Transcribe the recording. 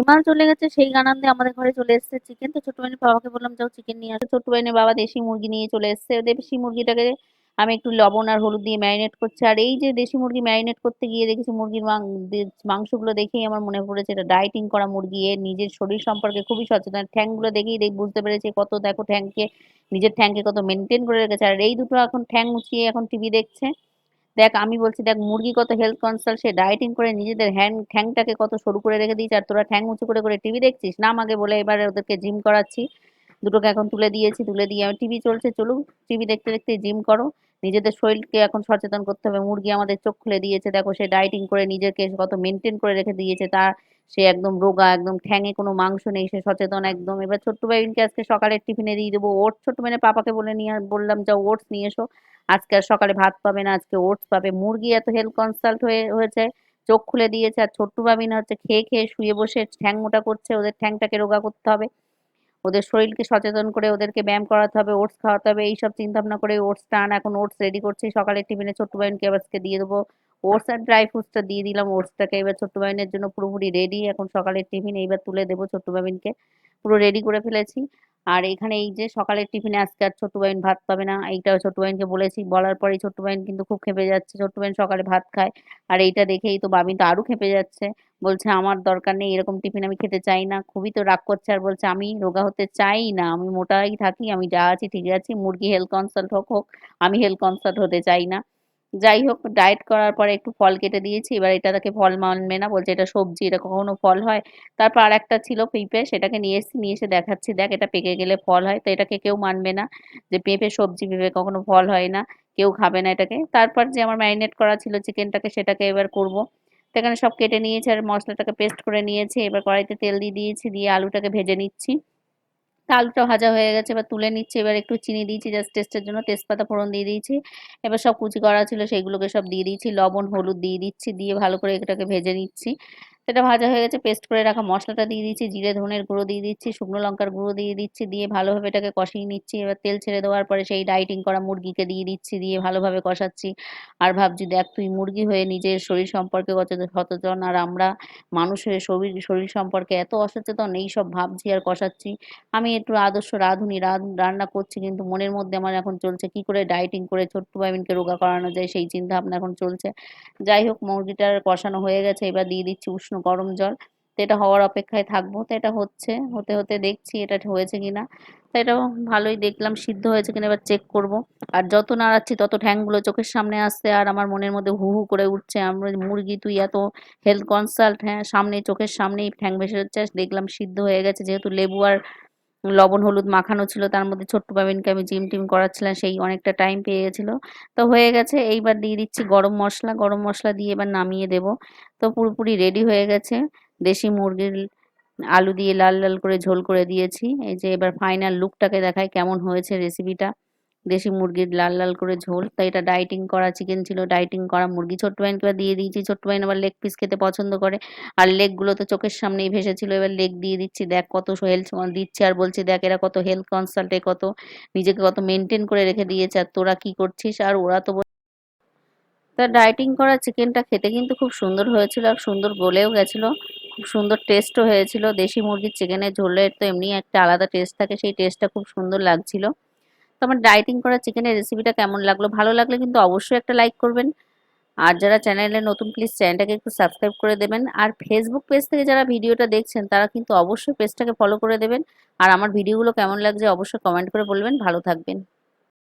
বিমাল চলে গেছে, সেই আনন্দে আমাদের ঘরে চলে এসেছে চিকেন তো ছোট্ট বাইনের বাবাকে বললাম, যাও চিকেন নিয়ে আসো। ছোট্ট বাইনের বাবা দেশি মুরগি নিয়ে চলে এসেছে। দেশি মুরগিটাকে আমি একটু লবণ আর হলুদ দিয়ে ম্যারিনেট করছি। আর এই যে দেশি মুরগি ম্যারিনেট করতে গিয়ে দেখেছি মুরগির মাংসগুলো দেখেই আমার মনে পড়েছে এটা ডাইটিং করা মুরগি। এর নিজের শরীর সম্পর্কে খুবই সচেতন। ঠ্যাংগুলো দেখেই দেখ, বুঝতে পেরেছে কত, দেখো ঠ্যাংকে, নিজের ঠ্যাংকে কত মেনটেন করে রেখেছে। আর এই দুটো এখন ঠ্যাং উঁচিয়ে এখন টিভি দেখছে। দেখ, আমি বলছি, দেখ, মুরগি কত হেলথ কনসাল সে ডায়েটিং করে নিজেদের হ্যান্ড ঠ্যাংটাকে কত সরু করে রেখে দিয়েছে, আর তোরা ঠ্যাং উঁচু করে করে টিভি দেখছিস? না আমাকে বলে এবারে ওদেরকে জিম করাচ্ছি। দুটোকে এখন তুলে দিয়েছি, তুলে দিয়ে টিভি চলছে চলুক টিভি দেখতে দেখতে জিম করো। নিজেদের শরীরকে এখন সচেতন করতে হবে। মুরগি আমাদের চোখ খুলে দিয়েছে, দেখো, সে ডায়েটিং করে নিজেকে কত মেনটেন করে রেখে দিয়েছে, তা সে একদম রোগা, একদম ঠ্যাঙে কোনো মাংস নেই, সে সচেতন একদম। এবার ছোট্ট বাইনকে আজকে সকালের টিফিনে দিয়ে দেবো ওটস ছোট্ট মানে পাপাকে বলে নিয়ে, বললাম, যাও, ওটস নিয়ে এসো। আজকে আর সকালে ভাত পাবে না, আজকে ওটস পাবে। মুরগি এত হেলথ কনসাল্ট হয়ে, হয়েছে, চোখ খুলে দিয়েছে, আর ছোট্ট বাবিনা হচ্ছে খেয়ে খেয়ে শুয়ে বসে ঠ্যাং মোটা করছে, ওদের ঠ্যাংটাকে রোগা করতে হবে। ওদের শরীরকে সচেতন করে ওদেরকে ব্যায়াম করাতে হবে, ওটস খাওয়াতে হবে, এইসব চিন্তা ভাবনা করে ওটস টান, এখন ওটস রেডি করছি, সকালের টিফিনে ছোট্ট বাইনকে আজকে দিয়ে দেবো। ওটস আর ড্রাই ফ্রুটসটা দিয়ে দিলাম, ওটসটাকে এবার ছোট্ট বাইনের জন্য পুরোপুরি রেডি এখন সকালের টিফিন এইবার তুলে দেবো ছোট্ট বাবিনকে পুরো রেডি করে ফেলেছি। আর এখানে এই যে সকালের টিফিনে আজকে আর ছোট্ট বাইন ভাত পাবে না এইটা ছোট্ট বাইনকে বলেছি। বলার পরেই ছোট্ট বাইন কিন্তু খুব খেপে যাচ্ছে। ছোট্ট বাইন সকালে ভাত খায় আর এইটা দেখেই তো বাবিন তো আরও খেপে যাচ্ছে। বলছে, আমার দরকার নেই, এরকম টিফিন আমি খেতে চাই না। খুবই তো রাগ করছে আর বলছে, আমি রোগা হতে চাই না, আমি মোটাই থাকি, আমি যা আছি ঠিক আছি, মুরগি হেলথ কনসাল্ট হোক হোক, আমি হেলথ কনসাল্ট হতে চাই না। যাই হোক ডায়েট করার পরে একটু ফল কেটে দিয়েছি। এবার এটা তাকে ফল মানবে না বলছে, এটা সবজি, এটা কখনো ফল হয়। তারপর আর একটা ছিল পেঁপে, সেটাকে নিয়ে এসেছি, নিয়ে এসে দেখাচ্ছি। দেখ, এটা পেকে গেলে ফল হয়, তো এটাকে কেউ মানবে না যে পেঁপে সবজি, পেঁপে কখনো ফল হয় না, কেউ খাবে না এটাকে। তারপর যে আমার ম্যারিনেট করা ছিল চিকেনটাকে সেটাকে এবার করব। সেখানে সব কেটে নিয়েছি, আর মশলাটাকে পেস্ট করে নিয়েছি। এবার কড়াইতে তেল দিয়ে দিয়েছি, দিয়ে আলুটাকে ভেজে নিচ্ছি। আলুটা ভাজা হয়ে গেছে, এবার তুলে নিচ্ছি, এবার একটু চিনি দিয়েছি জাস্ট টেস্টের জন্য তেজপাতা ফোড়ন দিয়ে দিয়েছি। এবার সব কুচি করা ছিল সেইগুলোকে সব দিয়ে দিয়েছি, লবণ, হলুদ দিয়ে দিচ্ছি, দিয়ে ভালো করে এটাকে ভেজে নিচ্ছি। সেটা ভাজা হয়ে গেছে পেস্ট করে রাখা মশলাটা দিয়ে দিচ্ছি, জিরে, ধনের গুঁড়ো দিয়ে দিচ্ছি, শুকনো লঙ্কার গুঁড়ো দিয়ে দিচ্ছি, দিয়ে ভালোভাবে এটাকে কষিয়ে নিচ্ছি। এবার তেল ছেড়ে দেওয়ার পরে সেই ডাইটিং করা মুরগিকে দিয়ে দিচ্ছি, দিয়ে ভালোভাবে কষাচ্ছি। আর ভাবছি দেখ তুই মুরগি হয়ে নিজের শরীর সম্পর্কে কত সচেতন, আর আমরা মানুষ হয়ে শরীর শরীর সম্পর্কে এত অসচেতন, এই সব ভাবছি আর কষাচ্ছি। আমি একটু আদর্শ রাঁধুনি রান্না করছি, কিন্তু মনের মধ্যে আমার এখন চলছে কি করে ডাইটিং করে ছোট্ট বাবিনকে রোগা করানো যায়, সেই চিন্তা ভাবনা এখন চলছে। যাই হোক, মুরগিটার কষানো হয়ে গেছে, এবার দিয়ে দিচ্ছি উষ্ণ গরম জল, তো এটা হওয়ার অপেক্ষায় থাকব। তো এটা হচ্ছে, হতে হতে দেখছি এটা হয়েছে কিনা। তো এটা ভালোই দেখলাম, সিদ্ধ হয়েছে কিনা এবার চেক করব। আর যত নাড়াচ্ছি তত ঠ্যাংগুলো চোখের সামনে আসছে আর আমার মনের মধ্যে হু হু করে উঠছে। আমরা মুরগি, তুই এত হেলথ কনসাল্ট হ্যাঁ সামনে চোখের সামনেই ঠ্যাং ভেসে যাচ্ছে, দেখলাম সিদ্ধ হয়ে গেছে, যেহেতু লেবু আর লবণ, হলুদ মাখানো ছিল, তার মধ্যে ছোট্ট বাবিনকে আমি জিম টিম করাচ্ছিলাম, সেই অনেকটা টাইম পেয়ে গেছিল তো হয়ে গেছে, এইবার দিয়ে দিচ্ছি গরম মশলা গরম মশলা দিয়ে এবার নামিয়ে দেব। তো পুরোপুরি রেডি হয়ে গেছে, দেশি মুরগির আলু দিয়ে লাল লাল করে ঝোল করে দিয়েছি। এই যে এবার ফাইনাল লুকটাকে দেখায় কেমন হয়েছে রেসিপিটা দেশি মুরগির লাল লাল করে ঝোল, তাই এটা ডাইটিং করা চিকেন ছিল ডাইটিং করা মুরগি। ছোট্ট বাইনকে দিয়ে দিয়েছি, ছোট্ট বাইন আবার লেগ পিস খেতে পছন্দ করে। আর লেগগুলো তো চোখের সামনেই ভেসেছিল, এবার লেগ দিয়ে দিচ্ছি। দেখ কত হেলথ দিচ্ছে আর বলছি, দেখ এরা কত হেলথ কনসাল্টে কত, নিজেকে কত মেনটেন করে রেখে দিয়েছে, আর তোরা কি করছিস? আর ওরা তো তা ডাইটিং করা চিকেনটা খেতে কিন্তু খুব সুন্দর হয়েছিল, আর সুন্দর গলেও গেছিল। খুব সুন্দর টেস্টও হয়েছিল। দেশি মুরগির চিকেনের ঝোলের তো এমনি একটা আলাদা টেস্ট থাকে, সেই টেস্টটা খুব সুন্দর লাগছিল। তো আমার ডাইটিং করা চিকেনের রেসিপিটা কেমন লাগল? ভালো লাগলে কিন্তু অবশ্যই একটা লাইক করবেন। আর যারা চ্যানেলে নতুন প্লিজ চ্যানেলটাকে একটু সাবস্ক্রাইব করে দেবেন। আর ফেসবুক পেজ থেকে যারা ভিডিওটা দেখছেন, তারা কিন্তু অবশ্যই পেজটাকে ফলো করে দেবেন। আর আমার ভিডিওগুলো কেমন লাগছে, অবশ্যই কমেন্ট করে বলবেন। ভালো থাকবেন।